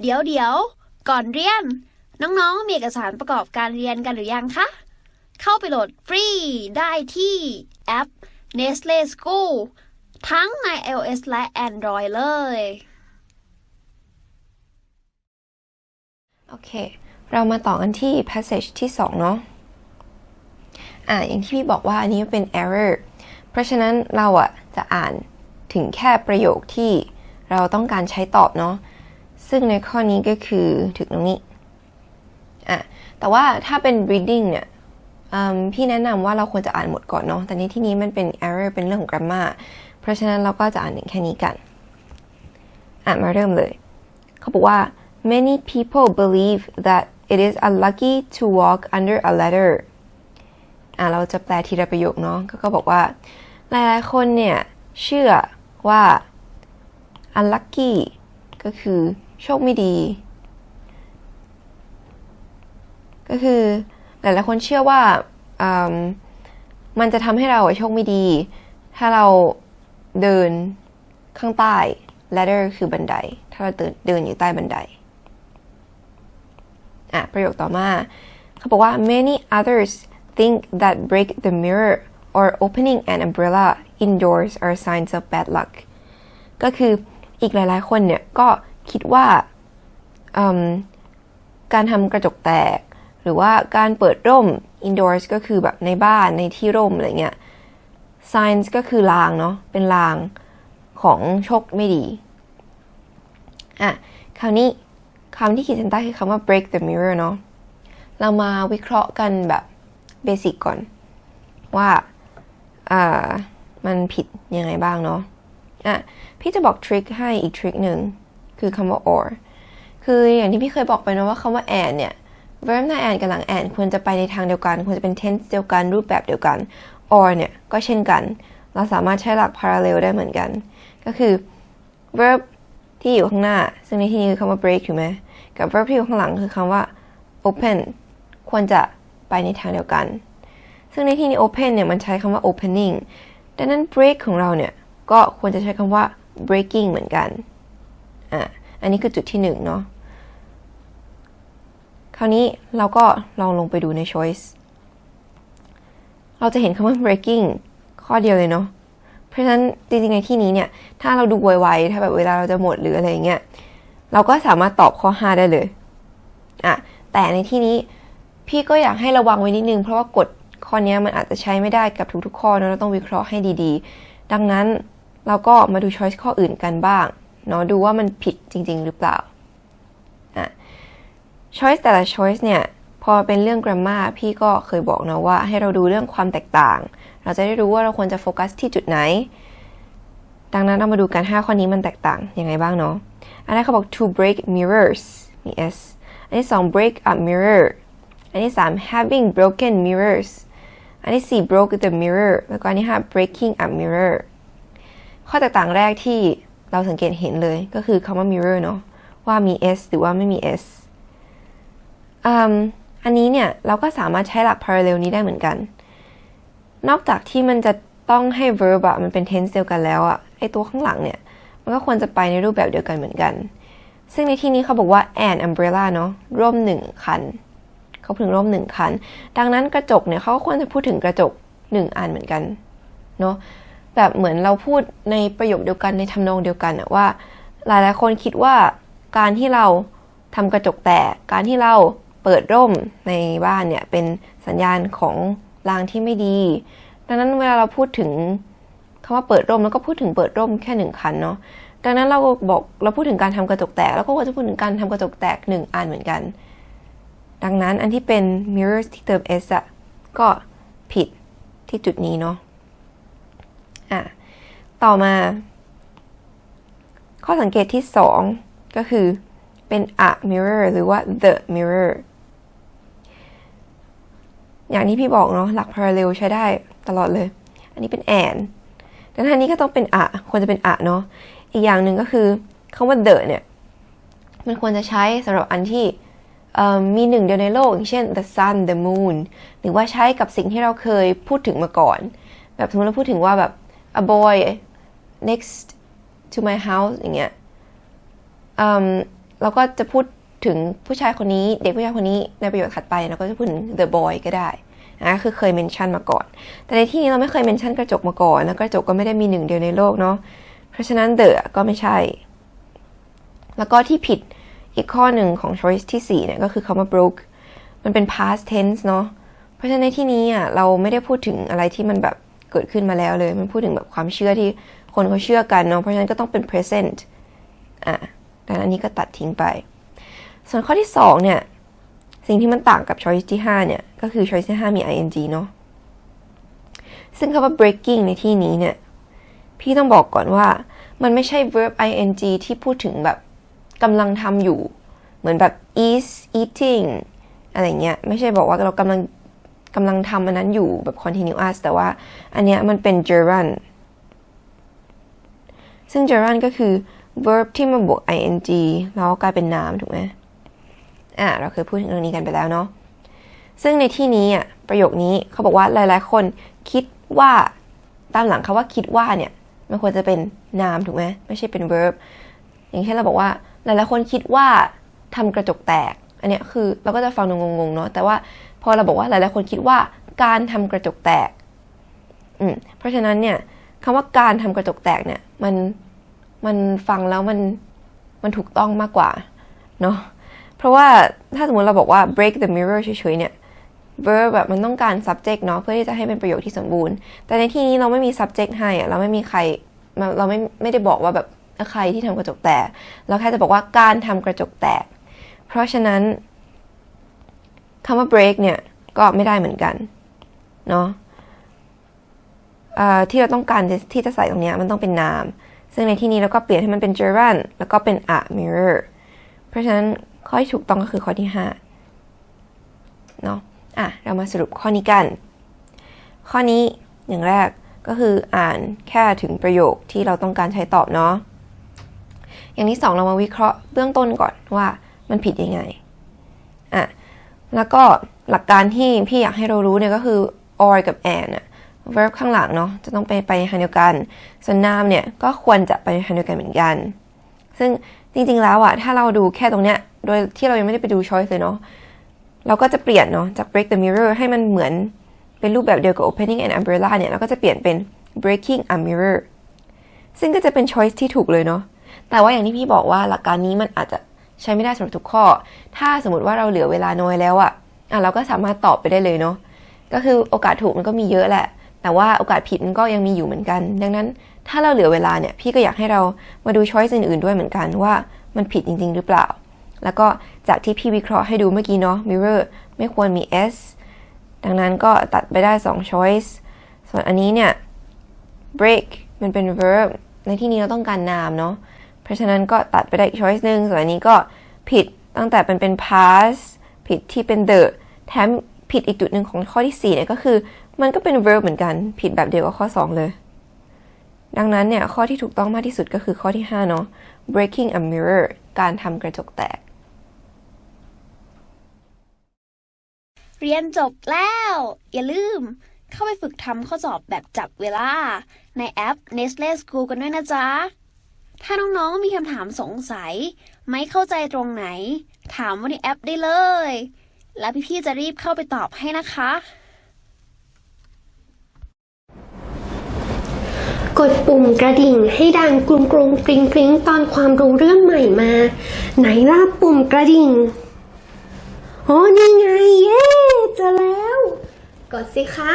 เดี๋ยวเดี๋ยวก่อนเรียน น้องๆ มีเอกสารประกอบการเรียนกันหรือยังคะ เข้าไปโหลดฟรีได้ที่แอป Nestle School ทั้งใน iOS และ Android เลย โอเค เรามาต่อกันที่ passage ที่ 2 เนาะอ่าอย่างที่พี่บอกว่าอันนี้เป็น error เพราะฉะนั้นเราอะจะอ่านถึงแค่ประโยคที่เราต้องการใช้ตอบเนาะ ซึ่งในข้อนี้ก็คือถึงตรงนี้อะแต่ว่าถ้าเป็น reading เนี่ยพี่แนะนำว่าเราควรจะอ่านหมดก่อนเนาะ แต่ในที่นี้มันเป็น error เป็นเรื่องของ grammar เพราะฉะนั้นเราก็จะอ่านถึงแค่นี้กัน อะมาเริ่มเลย เขาบอกว่า many people believe that it is unlucky to walk under a ladder อะเราจะแปลทีละประโยคเนาะ ก็บอกว่า หลายๆ คนเนี่ย เชื่อว่า unlucky ก็คือ โชคไม่ดี ก็คือหลายๆคนเชื่อว่ามมันจะทำให้เราโชคไม่ดี ถ้าเราเดินข้างใต้ ladder คือบันได ถ้าเราเดินเดินอยู่ใต้บันได อะ ประโยคต่อมาเขาบอกว่า many others think that break the mirror or opening an umbrella indoors are signs of bad luck ก็คืออีกหลายๆคนเนี่ยก็ คิดว่าการทำกระจกแตก หรือว่าการเปิดร่ม indoors ก็คือแบบในบ้านในที่ร่มอะไรเงี้ย signs ก็คือลางเนาะเป็นลางของโชคไม่ดี อะ คราวนี้คำที่ขีดเส้นใต้คือคำว่า break the mirror เนาะเรามาวิเคราะห์กันแบบเบสิกก่อน ว่าอ่ามันผิดยังไงบ้างเนาะอะพี่จะบอกทริคให้อีกทริคหนึ่ง คือคำว่า or คืออย่างที่พี่เคยบอกไปนะว่าคำว่า and เนี่ย verb หน้า and กับหลัง and ควรจะไปในทางเดียวกัน ควรจะเป็น tense เดียวกันรูปแบบเดียวกัน or เนี่ยก็เช่นกัน เราสามารถใช้หลัก parallel ได้เหมือนกัน ก็คือ verb ที่อยู่ข้างหน้า ซึ่งในที่นี้คือคำว่า break ถูกไหมกับ verb ที่อยู่ข้างหลังคือคำว่า open ควรจะไปในทางเดียวกัน ซึ่งในที่นี้ open เนี่ยมันใช้คำว่า opening ดังนั้น break ของเราเนี่ยก็ควรจะใช้คำว่า breaking เหมือนกัน อะอันนี้คือจุดที่หนึ่งเนาะคราวนี้เราก็ลองลงไปดูใน choice เราจะเห็นคำว่า breaking ข้อเดียวเลยเนาะเพราะฉะนั้นจริงๆในที่นี้เนี่ย ถ้าเราดูไวๆถ้าแบบเวลาเราจะหมดหรืออะไรเงี้ยเราก็สามารถตอบข้อ 5 ได้เลยอะแต่ในที่นี้พี่ก็อยากให้ระวังไว้นิดนึง เพราะว่ากฎข้อนี้มันอาจจะใช้ไม่ได้กับทุกๆข้อเนอะเราต้องวิเคราะห์ให้ดีๆ ดังนั้นเราก็มาดู choice ข้ออื่นกันบ้าง เนาะดูว่ามันผิดจริง ๆ หรือเปล่าอะ choice แต่ละ choice เนี่ย พอเป็นเรื่อง grammar พี่ก็เคยบอกนะว่าให้เราดูเรื่องความแตกต่าง เราจะได้รู้ว่าเราควรจะโฟกัสที่จุดไหน ดังนั้นเรามาดูกัน 5 ข้อนี้มันแตกต่างยังไงบ้างเนาะ อันแรกเขาบอก to break mirrors มี s อันที่สอง break a mirror อันที่สาม having broken mirrors อันที่สี่ broke the mirror แล้วก็อันที่ห้า breaking a mirror ข้อแตกต่างแรกที่ เราสังเกตเห็นเลยก็คือคำว่า mirror เนาะว่ามี s หรือว่าไม่มี s อืมอันนี้เนี่ย เราก็สามารถใช้หลัก parallel นี้ได้เหมือนกัน นอกจากที่มันจะต้องให้ verb อะมันเป็น tense เดียวกันแล้วอะไอตัวข้างหลังเนี่ย มันก็ควรจะไปในรูปแบบเดียวกันเหมือนกัน ซึ่งในที่นี้เขาบอกว่า an umbrella เนาะร่มหนึ่งคัน เขาพึงร่มหนึ่งคัน ดังนั้นกระจกเนี่ยเขาก็ควรจะพูดถึงกระจกหนึ่งอันเหมือนกันเนาะ แบบเหมือนเราพูดในประโยคเดียวกันในทำนองเดียวกันอะว่า หลายๆคนคิดว่าการที่เราทำกระจกแตกการที่เราเปิดร่มในบ้านเนี่ยเป็นสัญญาณของลางที่ไม่ดี ดังนั้นเวลาเราพูดถึงคำว่าเปิดร่มแล้วก็พูดถึงเปิดร่มแค่หนึ่งคันเนาะดังนั้นเราบอกเราพูดถึงการทำกระจกแตก แล้วก็ควรจะพูดถึงการทำกระจกแตกหนึ่งอันเหมือนกัน ดังนั้นอันที่เป็น mirrors ที่เติม s อะก็ผิดที่จุดนี้เนาะ อะต่อมา ข้อสังเกตที่สองก็คือเป็น a mirror หรือว่า the mirror อย่างที่พี่บอกเนาะหลัก parallel ใช้ได้ตลอดเลย อันนี้เป็น and ดังนั้นนี้ก็ต้องเป็น a ควรจะเป็น a เนาะอีกอย่างหนึ่งก็คือคำว่า the เนี่ย มันควรจะใช้สำหรับอันที่มีหนึ่งเดียวในโลกอย่างเช่น the sun the moon หรือว่าใช้กับสิ่งที่เราเคยพูดถึงมาก่อน แบบสมมติเราพูดถึงว่าแบบ a boy next to my house อย่างเงี้ยเราก็จะพูดถึงผู้ชายคนนี้เด็กผู้ชายคนนี้ในประโยคถัดไปเราก็จะพูดถึง the boy ก็ได้นะคือเคยเมนชั่นมาก่อน แต่ในที่นี้เราไม่เคยเมนชั่นกระจกมาก่อนแล้วกระจกก็ไม่ได้มีหนึ่งเดียวในโลกเนาะเพราะฉะนั้น the ก็ไม่ใช่ แล้วก็ที่ผิดอีกข้อหนึ่งของ choice ที่4เนี่ยก็คือคำว่า broke มันเป็น past tense เนาะเพราะฉะนั้นในที่นี้อะเราไม่ได้พูดถึงอะไรที่มันแบบ เกิดขึ้นมาแล้วเลย มันพูดถึงแบบความเชื่อที่คนเขาเชื่อกันเนาะเพราะฉะนั้นก็ต้องเป็น present อะดังนั้นอันนี้ก็ตัดทิ้งไป ส่วนข้อที่ 2 เนี่ย สิ่งที่มันต่างกับ choice ที่ 5 เนี่ย ก็คือ choice ที่ 5 มี ing เนาะซึ่งคำว่า breaking ในที่นี้เนี่ย พี่ต้องบอกก่อนว่ามันไม่ใช่ verb ing ที่พูดถึงแบบกำลังทำอยู่ เหมือนแบบ is eating อะไรเงี้ย ไม่ใช่บอกว่าเรากำลัง กำลังทำอันนั้นอยู่แบบ continuous แต่ว่าอันเนี้ยมันเป็น gerund ซึ่ง gerund ก็คือ verb ที่มาบวก ing แล้วกลายเป็นนามถูกไหมอะเราเคยพูดถึงเรื่องนี้กันไปแล้วเนาะซึ่งในที่นี้อะประโยคนี้เขาบอกว่าหลาย ๆ คนคิดว่าตามหลังคาว่าคิดว่าเนี่ยมันควรจะเป็นนามถูกไหมไม่ใช่เป็น verb อย่างเช่นเราบอกว่าหลายๆคนคิดว่าทำกระจกแตก อันเนี้ยคือเราก็จะฟังงงๆเนาะแต่ว่า พอเราบอกว่าหลายๆคนคิดว่าการทำกระจกแตกอืมเพราะฉะนั้นเนี่ยคำว่าการทำกระจกแตกเนี่ยมันมันฟังแล้วมันมันถูกต้องมากกว่าเนาะเพราะว่าถ้าสมมติเราบอกว่า break the mirror เฉยๆเนี่ย verb แบบมันต้องการ subject เนาะเพื่อที่จะให้เป็นประโยคที่สมบูรณ์ แต่ในที่นี้เราไม่มี subject ให้อะเราไม่มีใครเราไม่ไม่ได้บอกว่าแบบใครที่ทำกระจกแตก เราแค่จะบอกว่าการทำกระจกแตก เพราะฉะนั้น คำว่า break เนี่ย ก็ไม่ได้เหมือนกันเนาะที่เราต้องการที่จะใส่ตรงนี้มันต้องเป็นนาม ซึ่งในที่นี้เราก็เปลี่ยนให้มันเป็น gerund แล้วก็เป็น a mirror เพราะฉะนั้นข้อที่ถูกต้องก็คือข้อที่5เนาะอะ เรามาสรุปข้อนี้กัน ข้อนี้อย่างแรกก็คืออ่านแค่ถึงประโยคที่เราต้องการใช้ตอบเนาะอย่างที่สองเรามาวิเคราะห์เบื้องต้นก่อนว่ามันผิดยังไง แล้วก็หลักการที่พี่อยากให้เรารู้เนี่ยก็คือ or กับ and อะ verb ข้างหลังเนาะจะต้องไปไปในทางเดียวกัน ส่วน noun เนี่ยก็ควรจะไปในทางเดียวกันเหมือนกัน ซึ่งจริงๆแล้วอะถ้าเราดูแค่ตรงเนี้ยโดยที่เรายังไม่ได้ไปดู choice เลยเนาะเราก็จะเปลี่ยนเนาะจาก break the mirror ให้มันเหมือนเป็นรูปแบบเดียวกับ opening an umbrella เนี่ยเราก็จะเปลี่ยนเป็น breaking a mirror ซึ่งก็จะเป็น choice ที่ถูกเลยเนาะแต่ว่าอย่างที่พี่บอกว่าหลักการนี้มันอาจจะ ใช้ไม่ได้สำหรับทุกข้อ ถ้าสมมติว่าเราเหลือเวลาน้อยแล้วอะอะเราก็สามารถตอบไปได้เลยเนาะก็คือโอกาสถูกมันก็มีเยอะแหละ แต่ว่าโอกาสผิดมันก็ยังมีอยู่เหมือนกัน ดังนั้นถ้าเราเหลือเวลาเนี่ยพี่ก็อยากให้เรามาดู choice อื่นๆด้วยเหมือนกันว่ามันผิดจริง ๆ หรือเปล่า แล้วก็จากที่พี่วิเคราะห์ให้ดูเมื่อกี้เนาะ mirror ไม่ควรมี s ดังนั้นก็ตัดไปได้2 choice ส่วนอันนี้เนี่ย break มันเป็น verb ในที่นี้เราต้องการนามเนาะ เพราะฉะนั้นก็ตัดไปได้อีก choice หนึ่งส่วนนนี้ก็ผิดตั้งแต่เป็นเป็น past ผิดที่เป็น the แถมผิดอีกจุดหนึ่งของข้อที่4เนี่ยก็คือ มันก็เป็น verb เหมือนกันผิดแบบเดียวกับข้อ 2 เลย ดังนั้นเนี่ยข้อที่ถูกต้องมากที่สุดก็คือข้อที่ 5 เนาะ breaking a mirror การทำกระจกแตก เรียนจบแล้ว อย่าลืมเข้าไปฝึกทำข้อสอบแบบจับเวลา ในแอป Nestle School กันด้วยนะจ๊ะ ถ้าน้องๆมีคำถามสงสัย ไม่เข้าใจตรงไหน ถามว่าในแอปได้เลย แล้วพี่ๆจะรีบเข้าไปตอบให้นะคะ กดปุ่มกระดิ่งให้ดังกรุงกรุงกริงกริงตอนความรู้เรื่องใหม่มา ไหนล่ะปุ่มกระดิ่งโอ้นี่ไง เย้เจอแล้ว กดสิคะ